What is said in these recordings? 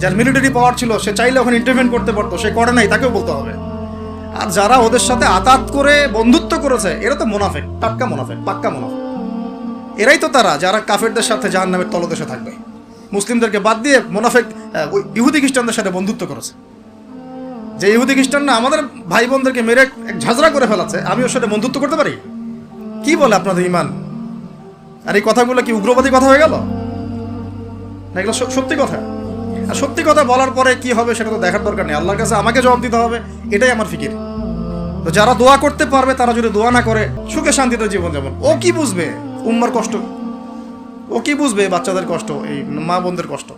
যার মিলিটারি পাওয়ার ছিল, সে চাইলে ওখানে ইন্টারভেন করতে পারতো, সে করে নাই, তাকেও বলতে হবে। আর যারা ওদের সাথে আতাত করে বন্ধুত্ব করেছে, এরা তো মুনাফেক, টাটকা মুনাফেক, পাক্কা মুনাফেক। এরাই তো তারা, যারা কাফেরদের সাথে জাহান নামের তলদেশে থাকবে। মুসলিমদেরকে বাদ দিয়ে মুনাফেক ওই ইহুদি খ্রিস্টানদের সাথে বন্ধুত্ব করেছে। যে ইহুদি খ্রিস্টানরা আমাদের ভাই বোনদেরকে মেরে এক ঝাঁঝরা করে ফেলাচ্ছে, আমি ওর সাথে বন্ধুত্ব করতে পারি? কি বলে আপনাদের ইমান? আর এই কথাগুলো কি উগ্রবাদী কথা হয়ে গেল? না এগুলো সত্যি কথা। আর সত্যি কথা বলার পরে কি হবে সেটা তো দেখার দরকার নেই। আল্লাহর কাছে আমাকে জবাব দিতে হবে, এটাই আমার ফিকির। তো যারা দোয়া করতে পারবে, তারা যদি দোয়া না করে, সুখে শান্তিতে জীবন যেমন ও কি বুঝবে? উম্মার কষ্ট। ও কি বুঝবে বাচ্চাদের কষ্ট, এই মা বোনদের কষ্ট?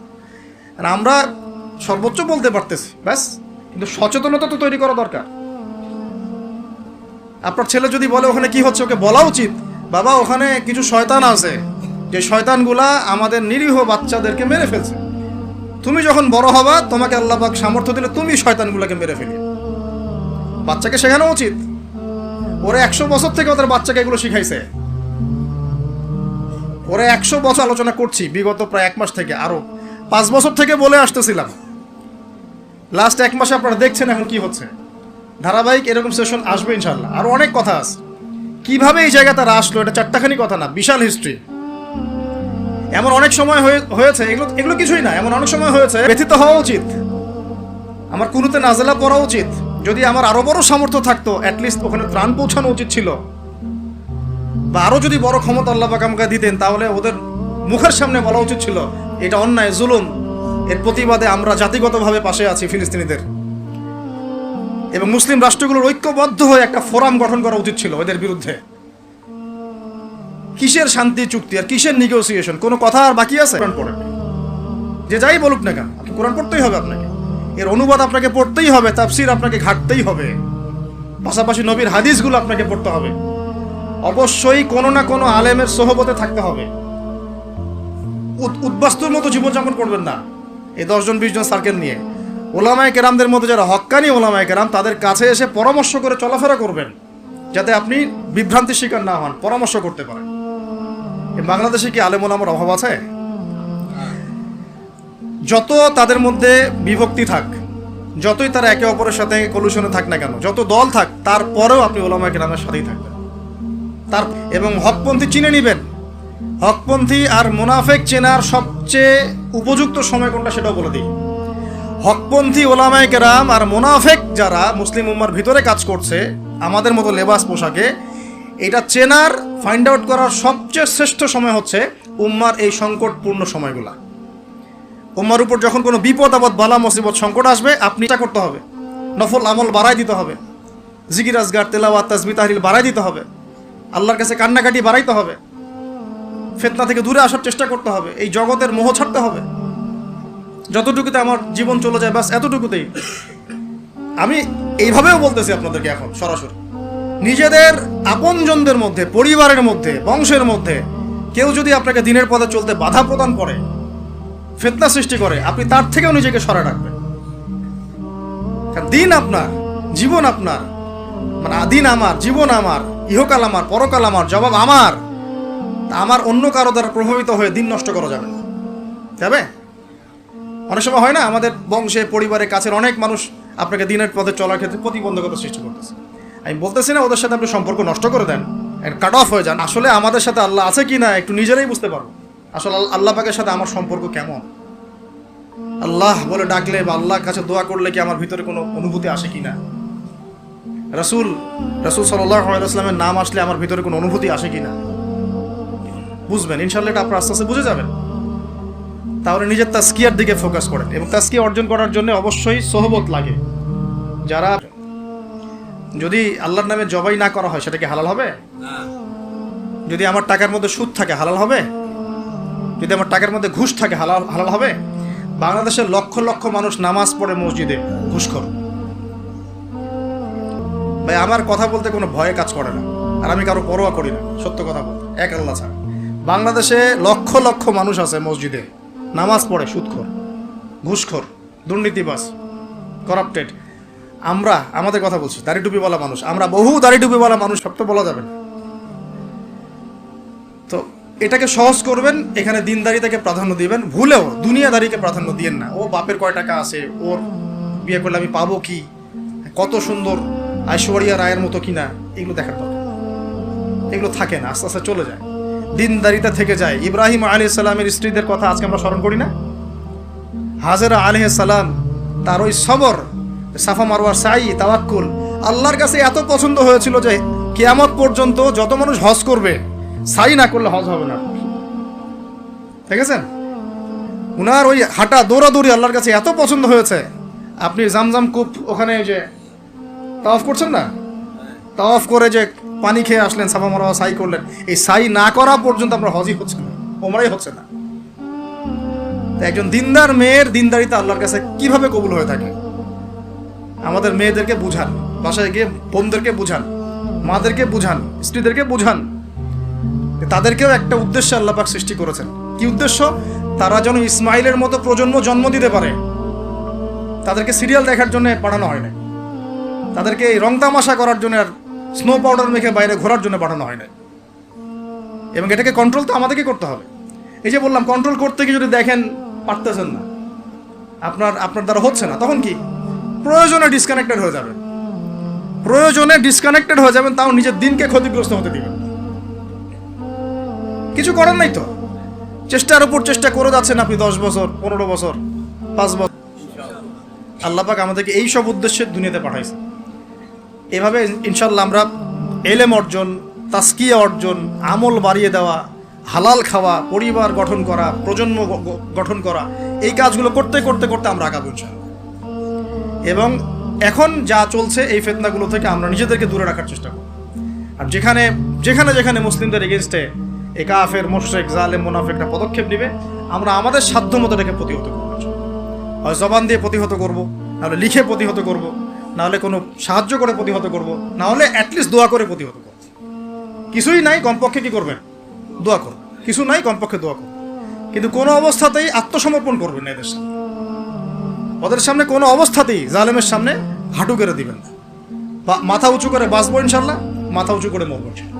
আর আমরা সর্বোচ্চ বলতে পারতেছি, ব্যাস। কিন্তু সচেতনতা তো তৈরি করা দরকার। আপনার ছেলে যদি বলে ওখানে কি হচ্ছে, ওকে বলা উচিত, বাবা, ওখানে কিছু শয়তান আছে। যে শয়তানগুলা আমাদের নিরীহ বাচ্চাদেরকে মেরে ফেলছে। তুমি যখন বড় হবা, তোমাকে আল্লাহ পাক সামর্থ্য দিলে তুমি শয়তানগুলোকে মেরে ফেলি বাচ্চাকে শেখানো উচিত। ওরা একশো বছর থেকে ওদের বাচ্চাকে এগুলো শিখাইছে। ওরা একশো বছর আলোচনা করছি, বিগত প্রায় এক মাস থেকে, আরও পাঁচ বছর থেকে বলে আসতেছিলাম। লাস্ট এক মাসে আপনারা দেখছেন এখন কি হচ্ছে। ধারাবাহিক এরকম সেশন আসবে ইনশাল্লাহ আরও অনেক কথা আছে। কীভাবে এই জায়গা তারা আসলো, এটা চারটাখানি কথা না, বিশাল হিস্ট্রি এমন অনেক সময় হয়েছে, এগুলো এগুলো কিছুই না, এমন অনেক সময় হয়েছে, ব্যথিত হওয়া উচিত। আমার কুনুতে নাজেলা পড়া উচিত। যদি আমার আরও বড় সামর্থ্য থাকতো অ্যাটলিস্ট ওখানে ত্রাণ পৌঁছানো উচিত ছিল। বা আরও যদি বড় ক্ষমতা আল্লাহ আমাকে দিতেন, তাহলে ওদের মুখের সামনে বলা উচিত ছিল, এটা অন্যায়, জুলুম। এর প্রতিবাদে আমরা জাতিগতভাবে পাশে আছি ফিলিস্তিনিদের। এবং মুসলিম রাষ্ট্রগুলোর ঐক্যবদ্ধ হয়ে একটা ফোরাম গঠন করা উচিত ছিল এদের বিরুদ্ধে। কিসের শান্তি চুক্তি আর কিসের নিগোসিয়েশন কোনো কথা আর বাকি আছে? কোরআন পড়েন। যে যাই বলুক না কেন কোরআন পড়তেই হবে আপনাকে। এর অনুবাদ আপনাকে পড়তেই হবে, তাফসির আপনাকে ঘাটতেই হবে। পাশাপাশি নবীর হাদিসগুলো আপনাকে পড়তে হবে। অবশ্যই কোনো না কোনো আলেমের সহবতে থাকতে হবে। উদ- উদ্বাস্তুর মতো জীবনযাপন করবেন না। এই দশজন বিশজন সার্কেল নিয়ে। ওলামায় কেরামদের মধ্যে যারা হক্কানি ওলামায় কেরাম, তাদের কাছে এসে পরামর্শ করে চলাফেরা করবেন। যাতে আপনি বিভ্রান্তির শিকার না হন, পরামর্শ করতে পারেন। বাংলাদেশে কি আলেম ওলামার অভাব আছে? যত তাদের মধ্যে বিভক্তি থাক, যতই তারা একে অপরের সাথে কলুশনে থাক না কেন, যত দল থাক, তারপরেও আপনি ওলামায় কেরামের সাথেই থাকবেন। তার এবং হকপন্থী চিনে নিবেন। হকপন্থী আর মুনাফেক চেনার সবচেয়ে উপযুক্ত সময় কোনটা সেটাও বলে দিই। হকপন্থী ওলামায় কেরাম আর মুনাফেক যারা মুসলিম উম্মার ভিতরে কাজ করছে, আমাদের মতো লেবাস পোশাকে এটা চেনার ফাইন্ড আউট করার সবচেয়ে শ্রেষ্ঠ সময় হচ্ছে উম্মার এই সংকটপূর্ণ সময়গুলা। উম্মার উপর যখন কোনো বিপদ, আপদ, বালা, মুসিবত, সংকট আসবে, আপনি এটা করতে হবে। নফল আমল বাড়াই দিতে হবে। জিকির, আজগার, তেলাওয়াত তাজবি তাহরিল বাড়াই দিতে হবে। আল্লাহর কাছে কান্নাকাটি বাড়াইতে হবে। ফেতনা থেকে দূরে আসার চেষ্টা করতে হবে। এই জগতের মোহ ছাড়তে হবে। যতটুকুতে আমার জীবন চলে যায় বাস এতটুকুতেই। আমি এইভাবেও বলতেছি আপনাদেরকে এখন, সরাসরি। নিজেদের আপনজনদের মধ্যে, পরিবারের মধ্যে, বংশের মধ্যে। কেউ যদি আপনাকে দিনের পথে চলতে বাধা প্রদান করে, ফেতনা সৃষ্টি করে, আপনি তার থেকেও নিজেকে সরা রাখবেন। দিন আপনার, জীবন আপনার। মানে দিন আমার, জীবন আমার, ইহকাল আমার, পরকাল আমার, জবাব আমার। আমার অন্য কারও দ্বারা প্রভাবিত হয়ে দিন নষ্ট করা যাবে না। যাবে? অনেক সময় হয় না, আমাদের বংশে, পরিবারে, কাছের অনেক মানুষ আপনাকে দিনের পথে চলার ক্ষেত্রে প্রতিবন্ধকতা সৃষ্টি করতেছে। আমি বলতেছি না ওদের সাথে আপনি সম্পর্ক নষ্ট করে দেন কাট অফ হয়ে যান। আসলে আমাদের সাথে আল্লাহ আছে কি না একটু নিজেরাই বুঝতে পারব আসলে আল্লাহ পাকের সাথে আমার সম্পর্ক কেমন? আল্লাহ বলে ডাকলে বা আল্লাহর কাছে দোয়া করলে কি আমার ভিতরে কোনো অনুভূতি আসে কি না? রসুল রসুল সাল্লামের নাম আসলে আমার ভিতরে কোনো অনুভূতি আসে কি না? বুঝবেন ইনশাল্লাহ এটা আপনার আস্তে আস্তে বুঝে যাবেন। তাহলে নিজের তাস্কিয়ার দিকে ফোকাস করেন এবং তাস্কিয়া অর্জন করার জন্য অবশ্যই সহবত লাগে। যারা যদি আল্লাহর নামে জবাই না করা হয়, সেটা কি হালাল হবে? যদি আমার টাকার মধ্যে সুদ থাকে, হালাল হবে? যদি আমার টাকার মধ্যে ঘুষ থাকে, হালাল হালাল হবে? বাংলাদেশের লক্ষ লক্ষ মানুষ নামাজ পড়ে মসজিদে, ঘুষখোর। ভাই, আমার কথা বলতে কোনো ভয়ে কাজ করে না, আর আমি কারও পরোয়া করি না, সত্য কথা বলতে, এক আল্লাহ ছাড়া। বাংলাদেশে লক্ষ লক্ষ মানুষ আছে মসজিদে, নামাজ পড়ে, সুদখোর, ঘুষখোর দুর্নীতিবাস করাপ্টেড আমরা, আমাদের কথা বলছি, দাড়ি টুপিওয়ালা মানুষ। আমরা বহু দাড়ি টুপিওয়ালা মানুষ, সব তো বলা যাবে না। তো এটাকে সহজ করবেন, এখানে দিনদারিতাকে প্রাধান্য দিবেন, ভুলেও দুনিয়াদারিকে প্রাধান্য দিয়েন না। ও বাপের কয় টাকা আছে, ওর বিয়ে করলে আমি পাবো কি? কত সুন্দর ঐশ্বরিয়া রায়ের মতো কিনা, এগুলো দেখার দরকার। এগুলো থাকে না, আস্তে আস্তে চলে যায়। দিনদারিতা থেকে যায়। ইব্রাহিম আলী সালামের স্ত্রীদের কথা আজকে আমরা স্মরণ করি না? হাজরা আলহ সালাম, তার ওই সবর সাফা মারওয়ার সাই, তাওয়াক্কুল। আল্লাহর কাছে এত পছন্দ হয়েছিল যে কেয়ামত পর্যন্ত যত মানুষ হজ করবে, সাই না করলে হজ হবে না। ঠিক আছে? উনার ওই হাঁটা দৌড়াদৌড়ি আল্লাহর কাছে এত পছন্দ হয়েছে। আপনি জামজাম কূপ ওখানে যে তাওয়াফ করছেন না? তাওয়াফ করে যে পানি খেয়ে আসলেন, সাফা মারোয়া সাই করলেন। এই সাই না করা পর্যন্ত আমরা হজই হচ্ছে না ওমরাই হচ্ছে না। একজন দিনদার মেয়ের দিনদারিতা আল্লাহর কাছে কীভাবে কবুল হয়ে থাকে? আমাদের মেয়েদেরকে বুঝান, বাসায় গিয়ে বোনদেরকে বুঝান, মাদেরকে বুঝান, স্ত্রীদেরকে বুঝান। তাদেরকেও একটা উদ্দেশ্য আল্লাপাক সৃষ্টি করেছেন। কি উদ্দেশ্য? তারা যেন ইসমাইলের মতো প্রজন্ম জন্ম দিতে পারে। তাদেরকে সিরিয়াল দেখার জন্য পাঠানো হয় না তাদেরকে এই রং তামাশা করার জন্য আর স্নো পাউডার মেখে বাইরে ঘোরার জন্য পাঠানো হয় না এবং এটাকে কন্ট্রোল তো আমাদেরকে করতে হবে। এই যে বললাম কন্ট্রোল করতে গিয়ে যদি দেখেন, পারতেছেন না। আপনার আপনার দ্বারা হচ্ছে না, তখন কি? প্রয়োজনে ডিসকানেক্টেড হয়ে যাবেন। প্রয়োজনে ডিসকানেক্টেড হয়ে যাবেন, তাও নিজের দিনকে ক্ষতিগ্রস্ত হতে দিবেন কিছু করার নাই তো। চেষ্টার উপর চেষ্টা করে যাচ্ছেন আপনি দশ বছর, পনেরো বছর, পাঁচ বছর। আল্লাপাক আমাদেরকে এই সব উদ্দেশ্যে দুনিয়াতে পাঠাইছে। এভাবে ইনশাল্লাহ আমরা এলেম অর্জন, তাস্কিয়া অর্জন, আমল বাড়িয়ে দেওয়া, হালাল খাওয়া, পরিবার গঠন করা, প্রজন্ম গঠন করা, এই কাজগুলো করতে করতে করতে আমরা আগাবো ইনশাল্লাহ এবং এখন যা চলছে এই ফেতনাগুলো থেকে আমরা নিজেদেরকে দূরে রাখার চেষ্টা করব। আর যেখানে যেখানে যেখানে মুসলিমদের এগেনস্টে এ কাফের মোশেক জালেম মুনাফেকরা পদক্ষেপ নেবে, আমরা আমাদের সাধ্য মতো এটাকে প্রতিহত করব। হয় জবান দিয়ে প্রতিহত করব নাহলে লিখে প্রতিহত করব নাহলে কোনো সাহায্য করে প্রতিহত করব নাহলে অ্যাটলিস্ট দোয়া করে প্রতিহত করব। কিছুই নাই, কমপক্ষে কি করবেন? দোয়া করুন কিছু নাই, কমপক্ষে দোয়া করুন কিন্তু কোনো অবস্থাতেই আত্মসমর্পণ করবেন না এদের সামনে ওদের সামনে কোনো অবস্থাতেই জালেমের সামনে হাঁটু কেড়ে দিবেন মাথা উঁচু করে বাঁচবো ইনশাল্লাহ, মাথা উঁচু করে মরবো ইনশাল্লাহ।